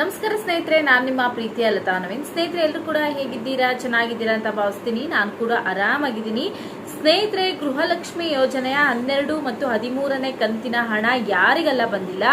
ನಮಸ್ಕಾರ ಸ್ನೇಹಿತರೆ, ನಾನು ನಿಮ್ಮ ಪ್ರೀತಿಯ ಲತಾ ನವೀನ್. ಸ್ನೇಹಿತರೆ, ಎಲ್ಲರೂ ಕೂಡ ಹೇಗಿದ್ದೀರಾ? ಚೆನ್ನಾಗಿದ್ದೀರಾ ಅಂತ ಭಾವಿಸ್ತೀನಿ. ನಾನು ಕೂಡ ಆರಾಮಾಗಿದ್ದೀನಿ. ಸ್ನೇಹಿತರೆ, ಗೃಹಲಕ್ಷ್ಮಿ ಯೋಜನೆಯ ಹನ್ನೆರಡು ಮತ್ತು ಹದಿಮೂರನೇ ಕಂತಿನ ಹಣ ಯಾರಿಗೆಲ್ಲ ಬಂದಿಲ್ಲ?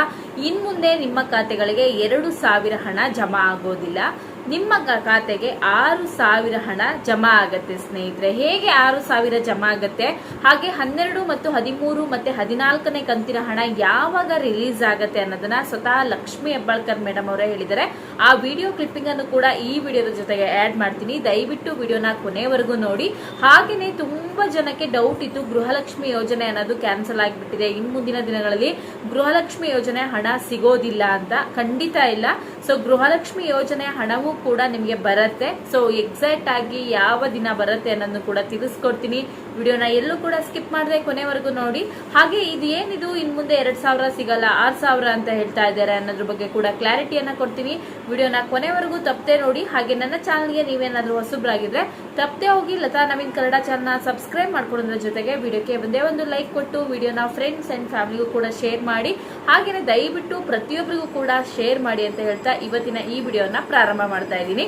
ಇನ್ಮುಂದೆ ನಿಮ್ಮ ಖಾತೆಗಳಿಗೆ ಎರಡು ಸಾವಿರ ಹಣ ಜಮಾ ಆಗೋದಿಲ್ಲ. ನಿಮ್ಮ ಖಾತೆಗೆ ಆರು ಸಾವಿರ ಹಣ ಜಮಾ ಆಗತ್ತೆ ಸ್ನೇಹಿತರೆ. ಹೇಗೆ ಆರು ಸಾವಿರ ಜಮಾ ಆಗತ್ತೆ? ಹಾಗೆ ಹನ್ನೆರಡು ಮತ್ತು ಹದಿಮೂರು ಮತ್ತೆ ಹದಿನಾಲ್ಕನೇ ಕಂತಿನ ಹಣ ಯಾವಾಗ ರಿಲೀಸ್ ಆಗತ್ತೆ ಅನ್ನೋದನ್ನ ಸ್ವತಃ ಲಕ್ಷ್ಮಿ ಹೆಬ್ಬಾಳ್ಕರ್ ಮೇಡಮ್ ಅವರೇ ಹೇಳಿದ್ದಾರೆ. ಆ ವಿಡಿಯೋ ಕ್ಲಿಪ್ಪಿಂಗ್ ಅನ್ನು ಕೂಡ ಈ ವಿಡಿಯೋದ ಜೊತೆಗೆ ಆಡ್ ಮಾಡ್ತೀನಿ. ದಯವಿಟ್ಟು ವಿಡಿಯೋನ ಕೊನೆವರೆಗೂ ನೋಡಿ. ಹಾಗೇನೆ ತುಂಬಾ ಜನಕ್ಕೆ ಡೌಟ್ ಇತ್ತು, ಗೃಹಲಕ್ಷ್ಮಿ ಯೋಜನೆ ಅನ್ನೋದು ಕ್ಯಾನ್ಸಲ್ ಆಗಿಬಿಟ್ಟಿದೆ. ಇನ್ ಮುಂದಿನ ದಿನಗಳಲ್ಲಿ ಗೃಹಲಕ್ಷ್ಮಿ ಯೋಜನೆ ಹಣ ಸಿಗೋದಿಲ್ಲ ಅಂತ ಖಂಡಿತ ಇಲ್ಲ. ಸೊ ಗೃಹಲಕ್ಷ್ಮಿ ಯೋಜನೆ ಹಣವೂ ಕೂಡ ನಿಮಗೆ ಬರುತ್ತೆ. ಸೊ ಎಕ್ಸಾಕ್ಟ್ ಆಗಿ ಯಾವ ದಿನ ಬರುತ್ತೆ ಅನ್ನೋದನ್ನು ಕೂಡ ತಿಳಿಸ್ಕೊಡ್ತೀನಿ. ವಿಡಿಯೋನ ಎಲ್ಲೂ ಕೂಡ ಸ್ಕಿಪ್ ಮಾಡದೆ ಕೊನೆವರೆಗೂ ನೋಡಿ. ಹಾಗೆ ಇದು ಏನಿದು? ಇನ್ ಮುಂದೆ ಎರಡ್ ಸಾವಿರ ಸಿಗಲ್ಲ, ಆರ್ ಸಾವಿರ ಅಂತ ಹೇಳ್ತಾ ಇದ್ದಾರೆ ಅನ್ನೋದ್ರ ಬಗ್ಗೆ ಕೂಡ ಕ್ಲಾರಿಟಿಯನ್ನ ಕೊಡ್ತೀನಿ. ವಿಡಿಯೋನ ಕೊನೆವರೆಗೂ ತಪ್ಪದೆ ನೋಡಿ. ಹಾಗೆ ನನ್ನ ಚಾನಲ್ಗೆ ನೀವೇನಾದ್ರೂ ಹೊಸಬ್ರಾಗಿದ್ರೆ ತಪ್ಪದೆ ಹೋಗಿ ಲತಾ ನವೀನ್ ಕನ್ನಡ ಚಾನಲ್ನ ಸಬ್ಸ್ಕ್ರೈಬ್ ಮಾಡ್ಕೊಡೋದ್ರ ಜೊತೆಗೆ ವಿಡಿಯೋಕ್ಕೆ ಒಂದೇ ಒಂದು ಲೈಕ್ ಕೊಟ್ಟು ವಿಡಿಯೋನ ಫ್ರೆಂಡ್ಸ್ ಅಂಡ್ ಫ್ಯಾಮಿಲಿಗೂ ಕೂಡ ಶೇರ್ ಮಾಡಿ. ಹಾಗೆಯೇ ದಯವಿಟ್ಟು ಪ್ರತಿಯೊಬ್ಬರಿಗೂ ಕೂಡ ಶೇರ್ ಮಾಡಿ ಅಂತ ಹೇಳ್ತಾ ಇವತ್ತಿನ ಈ ವಿಡಿಯೋನ ಪ್ರಾರಂಭ ಮಾಡ್ತಾ ಇದ್ದೀನಿ.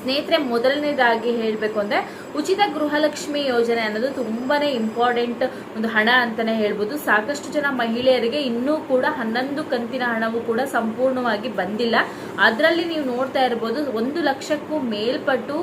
ಸ್ನೇಹಿತರೆ, ಮೊದಲನೇದಾಗಿ ಹೇಳಬೇಕು ಅಂದರೆ ಉಚಿತ ಗೃಹಲಕ್ಷ್ಮಿ ಯೋಜನೆ ಅನ್ನೋದು ತುಂಬಾನೇ ಇಂಪಾರ್ಟೆಂಟ್ ಒಂದು ಹಣ ಅಂತಾನೆ ಹೇಳ್ಬೋದು. ಸಾಕಷ್ಟು ಜನ ಮಹಿಳೆಯರಿಗೆ ಇನ್ನೂ ಕೂಡ ಹನ್ನೊಂದು ಕಂತಿನ ಹಣವು ಕೂಡ ಸಂಪೂರ್ಣವಾಗಿ ಬಂದಿಲ್ಲ. ಅದರಲ್ಲಿ ನೀವು ನೋಡ್ತಾ ಇರ್ಬೋದು, ಒಂದು ಲಕ್ಷಕ್ಕೂ ಮೇಲ್ಪಟ್ಟು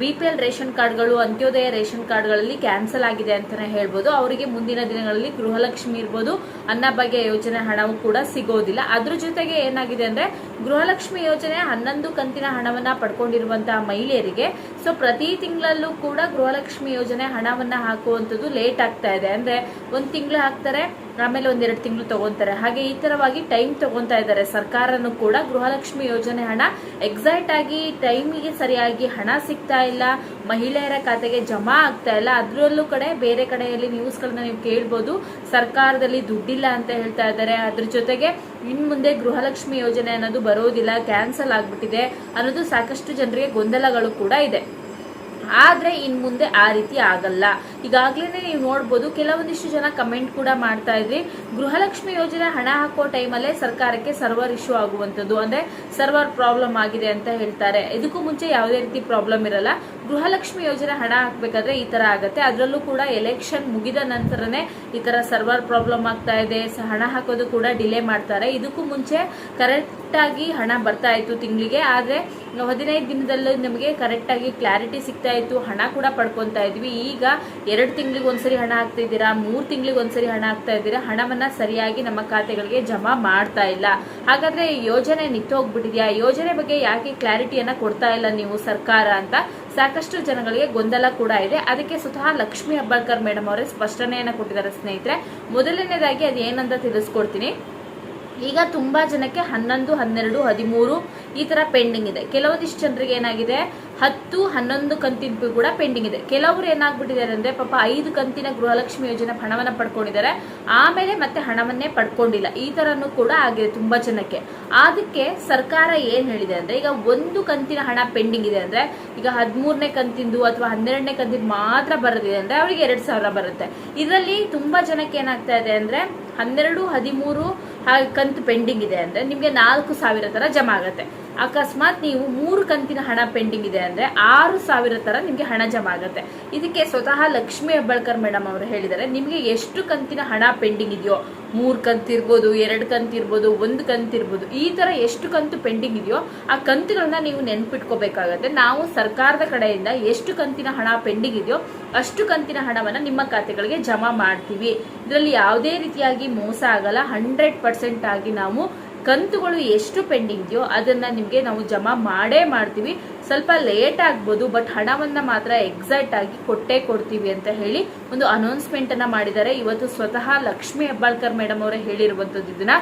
ಬಿ ಪಿ ಎಲ್ ರೇಷನ್ ಕಾರ್ಡ್ಗಳು, ಅಂತ್ಯೋದಯ ರೇಷನ್ ಕಾರ್ಡ್ಗಳಲ್ಲಿ ಕ್ಯಾನ್ಸಲ್ ಆಗಿದೆ ಅಂತಾನೆ ಹೇಳ್ಬೋದು. ಅವರಿಗೆ ಮುಂದಿನ ದಿನಗಳಲ್ಲಿ ಗೃಹಲಕ್ಷ್ಮಿ ಇರ್ಬೋದು. ಅನ್ನಭಾಗ್ಯ ಯೋಜನೆ ಹಣವು ಕೂಡ ಸಿಗೋದಿಲ್ಲ. ಅದ್ರ ಜೊತೆಗೆ ಏನಾಗಿದೆ ಅಂದ್ರೆ ಗೃಹಲಕ್ಷ್ಮಿ ಯೋಜನೆ ಹನ್ನೊಂದು ಕಂತಿನ ಹಣವನ್ನ ಪಡ್ಕೊಂಡಿರುವಂತಹ ಮಹಿಳೆಯರಿಗೆ. ಸೊ ಪ್ರತಿ ತಿಂಗಳಲ್ಲೂ ಕೂಡ ಗೃಹಲಕ್ಷ್ಮಿ ಯೋಜನೆ ಹಣವನ್ನ ಹಾಕುವಂಥದ್ದು ಲೇಟ್ ಆಗ್ತಾ ಇದೆ. ಅಂದ್ರೆ ಒಂದು ತಿಂಗಳು ಹಾಕ್ತಾರೆ ಆಮೇಲೆ ಒಂದೆರಡು ತಿಂಗಳು ತಗೊಂತಾರೆ. ಹಾಗೆ ಈ ತರವಾಗಿ ಟೈಮ್ ತಗೊಂತಾ ಇದ್ದಾರೆ. ಸರ್ಕಾರನು ಕೂಡ ಗೃಹಲಕ್ಷ್ಮಿ ಯೋಜನೆ ಹಣ ಎಕ್ಸಾಕ್ಟ್ ಆಗಿ ಟೈಮಿಗೆ ಸರಿಯಾಗಿ ಹಣ ಸಿಗ್ತಾ ಇಲ್ಲ. ಮಹಿಳೆಯರ ಖಾತೆಗೆ ಜಮಾ ಆಗ್ತಾ ಇಲ್ಲ. ಅದರಲ್ಲೂ ಕಡೆ ಬೇರೆ ಕಡೆಯಲ್ಲಿ ನ್ಯೂಸ್ಗಳನ್ನ ನೀವು ಕೇಳ್ಬೋದು. ಸರ್ಕಾರದಲ್ಲಿ ದುಡ್ಡಿಲ್ಲ ಅಂತ ಹೇಳ್ತಾ ಇದ್ದಾರೆ. ಅದ್ರ ಜೊತೆಗೆ ಇನ್ ಮುಂದೆ ಗೃಹಲಕ್ಷ್ಮಿ ಯೋಜನೆ ಅನ್ನೋದು ಬರೋದಿಲ್ಲ, ಕ್ಯಾನ್ಸಲ್ ಆಗ್ಬಿಟ್ಟಿದೆ ಅನ್ನೋದು ಸಾಕಷ್ಟು ಜನರಿಗೆ ಗೊಂದಲಗಳು ಕೂಡ ಇದೆ. ಆದ್ರೆ ಇನ್ ಮುಂದೆ ಆ ರೀತಿ ಆಗಲ್ಲ. ಈಗಾಗ್ಲೇ ನೀವು ನೋಡ್ಬೋದು ಕೆಲವೊಂದಿಷ್ಟು ಜನ ಕಮೆಂಟ್ ಕೂಡ ಮಾಡ್ತಾ ಇದ್ರಿ. ಗೃಹಲಕ್ಷ್ಮಿ ಯೋಜನೆ ಹಣ ಹಾಕೋ ಟೈಮಲ್ಲೇ ಸರ್ಕಾರಕ್ಕೆ ಸರ್ವರ್ ಇಶ್ಯೂ ಆಗುವಂಥದ್ದು. ಅಂದ್ರೆ ಸರ್ವರ್ ಪ್ರಾಬ್ಲಮ್ ಆಗಿದೆ ಅಂತ ಹೇಳ್ತಾರೆ. ಇದಕ್ಕೂ ಮುಂಚೆ ಯಾವುದೇ ರೀತಿ ಪ್ರಾಬ್ಲಮ್ ಇರಲ್ಲ. ಗೃಹಲಕ್ಷ್ಮಿ ಯೋಜನೆ ಹಣ ಹಾಕಬೇಕಾದ್ರೆ ಈ ತರ ಆಗುತ್ತೆ. ಅದರಲ್ಲೂ ಕೂಡ ಎಲೆಕ್ಷನ್ ಮುಗಿದ ನಂತರನೇ ಈ ತರ ಸರ್ವರ್ ಪ್ರಾಬ್ಲಮ್ ಆಗ್ತಾ ಇದೆ. ಹಣ ಹಾಕೋದು ಕೂಡ ಡಿಲೇ ಮಾಡ್ತಾರೆ. ಇದಕ್ಕೂ ಮುಂಚೆ ಕರೆಕ್ಟ್ ಆಗಿ ಹಣ ಬರ್ತಾ ಇತ್ತು ತಿಂಗಳಿಗೆ. ಆದ್ರೆ ಹದಿನೈದು ದಿನದಲ್ಲೂ ನಮಗೆ ಕರೆಕ್ಟಾಗಿ ಕ್ಲಾರಿಟಿ ಸಿಗ್ತಾ ಇತ್ತು. ಹಣ ಕೂಡ ಪಡ್ಕೊತಾ ಇದ್ವಿ. ಈಗ ಎರಡು ತಿಂಗಳಿಗೆ ಒಂದ್ಸರಿ ಹಣ ಹಾಕ್ತಾ ಇದ್ದೀರಾ? ಮೂರು ತಿಂಗಳಿಗೆ ಒಂದ್ಸರಿ ಹಣ ಹಾಕ್ತಾ ಇದ್ದೀರಾ? ಹಣವನ್ನ ಸರಿಯಾಗಿ ನಮ್ಮ ಖಾತೆಗಳಿಗೆ ಜಮಾ ಮಾಡ್ತಾ ಇಲ್ಲ. ಹಾಗಾದ್ರೆ ಯೋಜನೆ ನಿಂತೋಗ್ಬಿಟ್ಟಿದ್ಯಾ ಯೋಜನೆ ಬಗ್ಗೆ ಯಾಕೆ ಕ್ಲಾರಿಟಿಯನ್ನ ಕೊಡ್ತಾ ಇಲ್ಲ ನೀವು ಸರ್ಕಾರ ಅಂತ? ಸಾಕಷ್ಟು ಜನಗಳಿಗೆ ಗೊಂದಲ ಕೂಡ ಇದೆ. ಅದಕ್ಕೆ ಸ್ವತಃ ಲಕ್ಷ್ಮಿ ಹಬ್ಬಾಳ್ಕರ್ ಮೇಡಮ್ ಅವರೇ ಸ್ಪಷ್ಟನೆಯನ್ನ ಕೊಟ್ಟಿದ್ದಾರೆ ಸ್ನೇಹಿತರೆ. ಮೊದಲನೇದಾಗಿ ಅದು ಏನಂತ ತಿಳಿಸ್ಕೊಡ್ತೀನಿ. ಈಗ ತುಂಬಾ ಜನಕ್ಕೆ ಹನ್ನೊಂದು, ಹನ್ನೆರಡು, ಹದಿಮೂರು ಈ ತರ ಪೆಂಡಿಂಗ್ ಇದೆ. ಕೆಲವೊಂದಿಷ್ಟು ಜನರಿಗೆ ಏನಾಗಿದೆ? ಹತ್ತು ಹನ್ನೊಂದು ಕಂತಿನ ಕೂಡ ಪೆಂಡಿಂಗ್ ಇದೆ. ಕೆಲವರು ಏನಾಗ್ಬಿಟ್ಟಿದ್ದಾರೆ ಅಂದ್ರೆ ಪಾಪ ಐದು ಕಂತಿನ ಗೃಹಲಕ್ಷ್ಮಿ ಯೋಜನೆ ಹಣವನ್ನ ಪಡ್ಕೊಂಡಿದ್ದಾರೆ. ಆಮೇಲೆ ಮತ್ತೆ ಹಣವನ್ನೇ ಪಡ್ಕೊಂಡಿಲ್ಲ. ಈ ತರನು ಕೂಡ ಆಗಿದೆ ತುಂಬಾ ಜನಕ್ಕೆ. ಅದಕ್ಕೆ ಸರ್ಕಾರ ಏನ್ ಹೇಳಿದೆ ಅಂದ್ರೆ ಈಗ ಒಂದು ಕಂತಿನ ಹಣ ಪೆಂಡಿಂಗ್ ಇದೆ ಅಂದ್ರೆ ಈಗ ಹದಿಮೂರನೇ ಕಂತಿಂದು ಅಥವಾ ಹನ್ನೆರಡನೇ ಕಂತಿಂದು ಮಾತ್ರ ಬರೋದಿದೆ ಅಂದ್ರೆ ಅವರಿಗೆ ಎರಡ್ ಸಾವಿರ ಬರುತ್ತೆ. ಇದರಲ್ಲಿ ತುಂಬಾ ಜನಕ್ಕೆ ಏನಾಗ್ತಾ ಇದೆ ಅಂದ್ರೆ ಹನ್ನೆರಡು, ಹದಿಮೂರು ಕಂತು ಪೆಂಡಿಂಗ್ ಇದೆ ಅಂದ್ರೆ ನಿಮ್ಗೆ ನಾಲ್ಕು ಸಾವಿರ ತರ ಜಮಾ ಆಗತ್ತೆ. ಅಕಸ್ಮಾತ್ ನೀವು ಮೂರು ಕಂತಿನ ಹಣ ಪೆಂಡಿಂಗ್ ಇದೆ ಅಂದ್ರೆ ಆರು ಸಾವಿರ ತರ ನಿಮ್ಗೆ ಹಣ ಜಮಾ ಆಗತ್ತೆ. ಇದಕ್ಕೆ ಸ್ವತಃ ಲಕ್ಷ್ಮಿ ಹೆಬ್ಬಾಳ್ಕರ್ ಮೇಡಮ್ ಅವರು ಹೇಳಿದರೆ ನಿಮ್ಗೆ ಎಷ್ಟು ಕಂತಿನ ಹಣ ಪೆಂಡಿಂಗ್ ಇದೆಯೋ, ಮೂರು ಕಂತು ಇರ್ಬೋದು, ಎರಡು ಕಂತು ಇರ್ಬೋದು, ಒಂದು ಕಂತು ಇರ್ಬೋದು, ಈ ತರ ಎಷ್ಟು ಕಂತು ಪೆಂಡಿಂಗ್ ಇದೆಯೋ ಆ ಕಂತುಗಳನ್ನ ನೀವು ನೆನ್ಪಿಟ್ಕೋಬೇಕಾಗತ್ತೆ. ನಾವು ಸರ್ಕಾರದ ಕಡೆಯಿಂದ ಎಷ್ಟು ಕಂತಿನ ಹಣ ಪೆಂಡಿಂಗ್ ಇದೆಯೋ ಅಷ್ಟು ಕಂತಿನ ಹಣವನ್ನ ನಿಮ್ಮ ಖಾತೆಗಳಿಗೆ ಜಮಾ ಮಾಡ್ತೀವಿ. ಇದರಲ್ಲಿ ಯಾವುದೇ ರೀತಿಯಾಗಿ ಮೋಸ ಆಗಲ್ಲ, ಹಂಡ್ರೆಡ್ ಪರ್ಸೆಂಟ್ ಆಗಿ ನಾವು ಕಂತುಗಳು ಎಷ್ಟು ಪೆಂಡಿಂಗ್ ಇದೆಯೋ ಅದನ್ನ ನಿಮಗೆ ನಾವು ಜಮಾ ಮಾಡೇ ಮಾಡ್ತೀವಿ. ಸ್ವಲ್ಪ ಲೇಟ್ ಆಗ್ಬೋದು, ಬಟ್ ಹಣವನ್ನ ಮಾತ್ರ ಎಕ್ಸಾಕ್ಟ್ ಆಗಿ ಕೊಟ್ಟೇ ಕೊಡ್ತೀವಿ ಅಂತ ಹೇಳಿ ಒಂದು ಅನೌನ್ಸ್ಮೆಂಟನ್ನು ಅನ್ನ ಮಾಡಿದ್ದಾರೆ. ಇವತ್ತು ಸ್ವತಃ ಲಕ್ಷ್ಮಿ ಹೆಬ್ಬಾಳ್ಕರ್ ಮೇಡಮ್ ಅವರೇ ಹೇಳಿರುವಂತದ್ದು ಇದನ್ನ.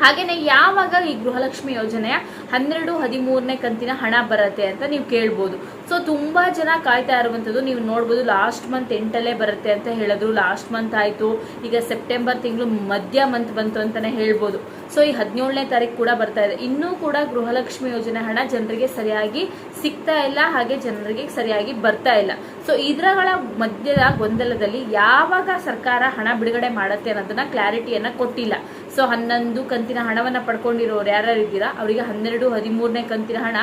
ಹಾಗೇನೆ ಯಾವಾಗ ಈ ಗೃಹಲಕ್ಷ್ಮಿ ಯೋಜನೆಯ ಹನ್ನೆರಡು, ಹದಿಮೂರನೇ ಕಂತಿನ ಹಣ ಬರುತ್ತೆ ಅಂತ ನೀವು ಕೇಳ್ಬೋದು. ಸೊ ತುಂಬಾ ಜನ ಕಾಯ್ತಾ ಇರುವಂತದ್ದು ನೀವು ನೋಡ್ಬೋದು ಲಾಸ್ಟ್ ಮಂತ್ ಎಂಟಲ್ಲೇ ಬರುತ್ತೆ ಅಂತ ಹೇಳಿದ್ರು. ಲಾಸ್ಟ್ ಮಂತ್ ಆಯ್ತು, ಈಗ ಸೆಪ್ಟೆಂಬರ್ ತಿಂಗಳು ಮಧ್ಯ ಮಂತ್ ಬಂತು ಅಂತಾನೆ ಹೇಳ್ಬೋದು. ಸೊ ಈ ಹದಿನೇಳನೇ ತಾರೀಕು ಕೂಡ ಬರ್ತಾ ಇದೆ. ಇನ್ನೂ ಕೂಡ ಗೃಹಲಕ್ಷ್ಮಿ ಯೋಜನೆ ಹಣ ಜನರಿಗೆ ಸರಿಯಾಗಿ ಸಿಗ್ತಾ ಇಲ್ಲ, ಹಾಗೆ ಜನರಿಗೆ ಸರಿಯಾಗಿ ಬರ್ತಾ ಇಲ್ಲ. ಸೊ ಇದರಗಳ ಮಧ್ಯದ ಗೊಂದಲದಲ್ಲಿ ಯಾವಾಗ ಸರ್ಕಾರ ಹಣ ಬಿಡುಗಡೆ ಮಾಡುತ್ತೆ ಅನ್ನೋದನ್ನ ಕ್ಲಾರಿಟಿಯನ್ನ ಕೊಟ್ಟಿಲ್ಲ. ಸೊ ಹನ್ನೊಂದು ಕಂತಿನ ಹಣವನ್ನ ಪಡ್ಕೊಂಡಿರೋರು ಯಾರ್ಯಾರು ಇದ್ದೀರಾ? ಅವರಿಗೆ ಹನ್ನೆರಡು, ಹದಿಮೂರನೇ ಕಂತಿನ ಹಣ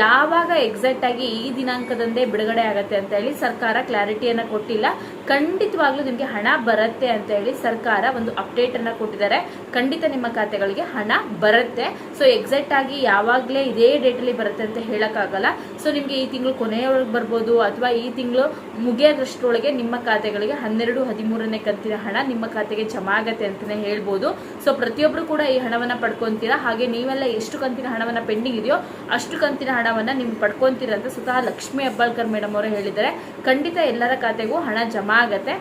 ಯಾವಾಗ ಎಕ್ಸಾಕ್ಟ್ ಆಗಿ ಈ ದಿನಾಂಕದಂದೇ ಬಿಡುಗಡೆ ಆಗತ್ತೆ ಅಂತ ಹೇಳಿ ಸರ್ಕಾರ ಕ್ಲಾರಿಟಿಯನ್ನು ಕೊಟ್ಟಿಲ್ಲ. ಖಂಡಿತವಾಗ್ಲೂ ನಿಮಗೆ ಹಣ ಬರುತ್ತೆ ಅಂತ ಹೇಳಿ ಸರ್ಕಾರ ಒಂದು ಅಪ್ಡೇಟ್ ಅನ್ನ ಕೊಟ್ಟಿದ್ದಾರೆ. ಖಂಡಿತ ನಿಮ್ಮ ಖಾತೆಗಳಿಗೆ ಹಣ ಬರುತ್ತೆ. ಸೊ ಎಕ್ಸಾಕ್ಟ್ ಆಗಿ ಯಾವಾಗಲೇ ಇದೇ ಡೇಟಲ್ಲಿ ಬರುತ್ತೆ ಅಂತ ಹೇಳೋಕ್ಕಾಗಲ್ಲ. ಸೊ ನಿಮಗೆ ಈ ತಿಂಗಳು ಕೊನೆಯೊಳಗೆ ಬರ್ಬೋದು ಅಥವಾ ಈ ತಿಂಗಳು ಮುಗಿಯೋದ್ರಷ್ಟರೊಳಗೆ ನಿಮ್ಮ ಖಾತೆಗಳಿಗೆ ಹನ್ನೆರಡು, ಹದಿಮೂರನೇ ಕಂತಿನ ಹಣ ನಿಮ್ಮ ಖಾತೆಗೆ ಜಮಾ ಆಗತ್ತೆ ಅಂತಾನೆ ಹೇಳ್ಬೋದು. ಸೊ ಪ್ರತಿಯೊಬ್ಬರು ಕೂಡ ಈ ಹಣವನ್ನ ಪಡ್ಕೊಂತೀರಾ? ಹಾಗೆ ನೀವೆಲ್ಲ ಎಷ್ಟು ಕಂತಿನ ಹಣವನ್ನ ಪೆಂಡಿಂಗ್ ಇದೆಯೋ ಅಷ್ಟು ಕಂತಿನ ಹಣವನ್ನ ನೀವು ಪಡ್ಕೊತೀರ ಅಂತ ಸ್ವತಃ ಲಕ್ಷ್ಮಿ ಹೆಬ್ಬಾಳ್ಕರ್ ಮೇಡಮ್ ಅವರು ಹೇಳಿದ್ದಾರೆ. ಖಂಡಿತ ಎಲ್ಲರ ಖಾತೆಗೂ ಹಣ ಜಮಾ ಆಗತ್ತೆ.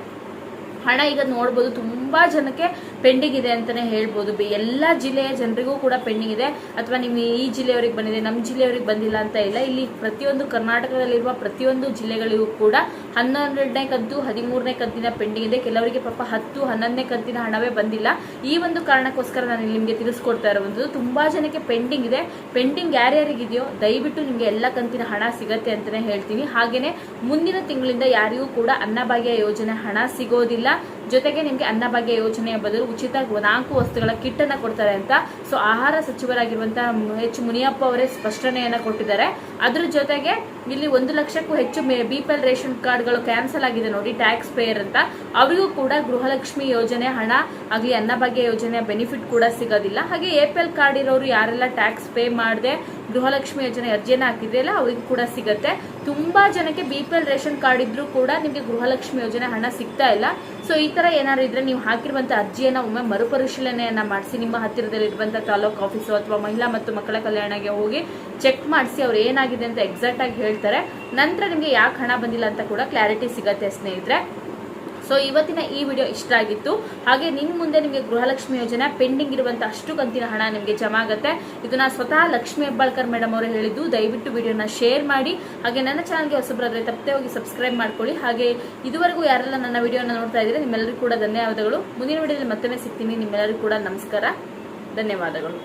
ಹಣ ಈಗ ನೋಡ್ಬೋದು ತುಂಬಾ ಜನಕ್ಕೆ ಪೆಂಡಿಂಗ್ ಇದೆ ಅಂತಾನೆ ಹೇಳ್ಬೋದು. ಎಲ್ಲ ಜಿಲ್ಲೆಯ ಜನರಿಗೂ ಕೂಡ ಪೆಂಡಿಂಗ್ ಇದೆ ಅಥವಾ ನಿಮ್ಮ ಈ ಜಿಲ್ಲೆಯವರಿಗೆ ಬಂದಿದೆ ನಮ್ಮ ಜಿಲ್ಲೆಯವ್ರಿಗೆ ಬಂದಿಲ್ಲ ಅಂತ ಇಲ್ಲ. ಇಲ್ಲಿ ಪ್ರತಿಯೊಂದು ಕರ್ನಾಟಕದಲ್ಲಿರುವ ಪ್ರತಿಯೊಂದು ಜಿಲ್ಲೆಗಳಿಗೂ ಕೂಡ ಹನ್ನೆರಡನೇ ಕಂತು, ಹದಿಮೂರನೇ ಕಂತಿನ ಪೆಂಡಿಂಗ್ ಇದೆ ಕೆಲವರಿಗೆ ಪಾಪ ಹತ್ತು, ಹನ್ನೊಂದನೇ ಕಂತಿನ ಹಣವೇ ಬಂದಿಲ್ಲ. ಈ ಒಂದು ಕಾರಣಕ್ಕೋಸ್ಕರ ನಾನು ನಿಮಗೆ ತಿಳಿಸ್ಕೊಡ್ತಾ ಇರುವಂಥದ್ದು, ತುಂಬಾ ಜನಕ್ಕೆ ಪೆಂಡಿಂಗ್ ಇದೆ. ಪೆಂಡಿಂಗ್ ಯಾರ್ಯಾರಿಗಿದೆಯೋ, ದಯವಿಟ್ಟು ನಿಮಗೆ ಎಲ್ಲ ಕಂತಿನ ಹಣ ಸಿಗತ್ತೆ ಅಂತಲೇ ಹೇಳ್ತೀನಿ. ಹಾಗೆಯೇ ಮುಂದಿನ ತಿಂಗಳಿಂದ ಯಾರಿಗೂ ಕೂಡ ಅನ್ನಭಾಗ್ಯ ಯೋಜನೆ ಹಣ ಸಿಗೋದಿಲ್ಲ. ಜೊತೆಗೆ ನಿಮಗೆ ಅನ್ನಭಾಗ್ಯ ಯೋಜನೆಯ ಬದಲು ಉಚಿತ ನಾಲ್ಕು ವಸ್ತುಗಳ ಕಿಟ್ ಅನ್ನ ಕೊಡ್ತಾರೆ ಅಂತ. ಸೊ ಆಹಾರ ಸಚಿವರಾಗಿರುವಂತಹ ಎಚ್. ಮುನಿಯಪ್ಪ ಅವರೇ ಸ್ಪಷ್ಟನೆಯನ್ನ ಕೊಟ್ಟಿದ್ದಾರೆ. ಅದ್ರ ಜೊತೆಗೆ ಇಲ್ಲಿ ಒಂದು ಲಕ್ಷಕ್ಕೂ ಹೆಚ್ಚು ಬಿಪಿಎಲ್ ರೇಷನ್ ಕಾರ್ಡ್ಗಳು ಕ್ಯಾನ್ಸಲ್ ಆಗಿದೆ ನೋಡಿ, ಟ್ಯಾಕ್ಸ್ ಪೇಯರ್ ಅಂತ. ಅವರಿಗೂ ಕೂಡ ಗೃಹಲಕ್ಷ್ಮಿ ಯೋಜನೆ, ಹಣ ಆಗಲಿ ಅನ್ನಭಾಗ್ಯ ಯೋಜನೆಯ ಬೆನಿಫಿಟ್ ಕೂಡ ಸಿಗೋದಿಲ್ಲ. ಹಾಗೆ ಎ ಪಿ ಎಲ್ ಕಾರ್ಡ್ ಇರೋರು ಯಾರೆಲ್ಲ ಟ್ಯಾಕ್ಸ್ ಪೇ ಮಾಡದೆ ಗೃಹಲಕ್ಷ್ಮಿ ಯೋಜನೆ ಅರ್ಜಿಯನ್ನು ಹಾಕಿದ್ರಲ್ಲ ಅವ್ರಿಗೆ ಕೂಡ ಸಿಗುತ್ತೆ. ತುಂಬಾ ಜನಕ್ಕೆ B P L ration card ಇದ್ರೂ ಕೂಡ ನಿಮಗೆ ಗೃಹಲಕ್ಷ್ಮಿ ಯೋಜನೆ ಹಣ ಸಿಗ್ತಾ ಇಲ್ಲ. ಸೊ ಈ ತರ ಏನಾದ್ರು ಇದ್ರೆ ನೀವು ಹಾಕಿರುವಂತಹ ಅರ್ಜಿಯನ್ನ ಒಮ್ಮೆ ಮರುಪರಿಶೀಲನೆಯನ್ನ ಮಾಡಿಸಿ. ನಿಮ್ಮ ಹತ್ತಿರದಲ್ಲಿರುವಂತಹ ತಾಲೂಕು ಆಫೀಸು ಅಥವಾ ಮಹಿಳಾ ಮತ್ತು ಮಕ್ಕಳ ಕಲ್ಯಾಣಗೆ ಹೋಗಿ ಚೆಕ್ ಮಾಡಿಸಿ ಅವ್ರು ಏನಾಗಿದೆ ಅಂತ ಎಕ್ಸಾಕ್ಟ್ ಆಗಿ ಹೇಳ್ತಾರೆ. ನಂತರ ನಿಮಗೆ ಯಾಕೆ ಹಣ ಬಂದಿಲ್ಲ ಅಂತ ಕೂಡ ಕ್ಲಾರಿಟಿ ಸಿಗತ್ತೆ ಸ್ನೇಹಿತರೆ. ಸೊ ಇವತ್ತಿನ ಈ ವಿಡಿಯೋ ಇಷ್ಟ ಆಗಿತ್ತು. ಹಾಗೆ ನಿಮ್ ಮುಂದೆ ನಿಮಗೆ ಗೃಹಲಕ್ಷ್ಮಿ ಯೋಜನೆ ಪೆಂಡಿಂಗ್ ಇರುವಂತ ಅಷ್ಟು ಕಂತಿನ ಹಣ ನಿಮಗೆ ಜಮಾ ಆಗುತ್ತೆ. ಇದನ್ನ ಸ್ವತಃ ಲಕ್ಷ್ಮಿ ಹೆಬ್ಬಾಳ್ಕರ್ ಮೇಡಮ್ ಅವರು ಹೇಳಿದ್ದು. ದಯವಿಟ್ಟು ವಿಡಿಯೋನ ಶೇರ್ ಮಾಡಿ. ಹಾಗೆ ನನ್ನ ಚಾನಲ್ಗೆ ಹೊಸಬ್ರಾದ್ರೆ ತಪ್ಪದೆ ಹೋಗಿ ಸಬ್ಸ್ಕ್ರೈಬ್ ಮಾಡ್ಕೊಳ್ಳಿ. ಹಾಗೆ ಇದುವರೆಗೂ ಯಾರೆಲ್ಲ ನನ್ನ ವಿಡಿಯೋನ ನೋಡ್ತಾ ಇದ್ರೆ ನಿಮ್ಮೆಲ್ಲರಿಗೂ ಕೂಡ ಧನ್ಯವಾದಗಳು. ಮುಂದಿನ ವಿಡಿಯೋದಲ್ಲಿ ಮತ್ತೊಮ್ಮೆ ಸಿಗ್ತೀನಿ. ನಿಮ್ಮೆಲ್ಲರಿಗೂ ಕೂಡ ನಮಸ್ಕಾರ. ಧನ್ಯವಾದಗಳು.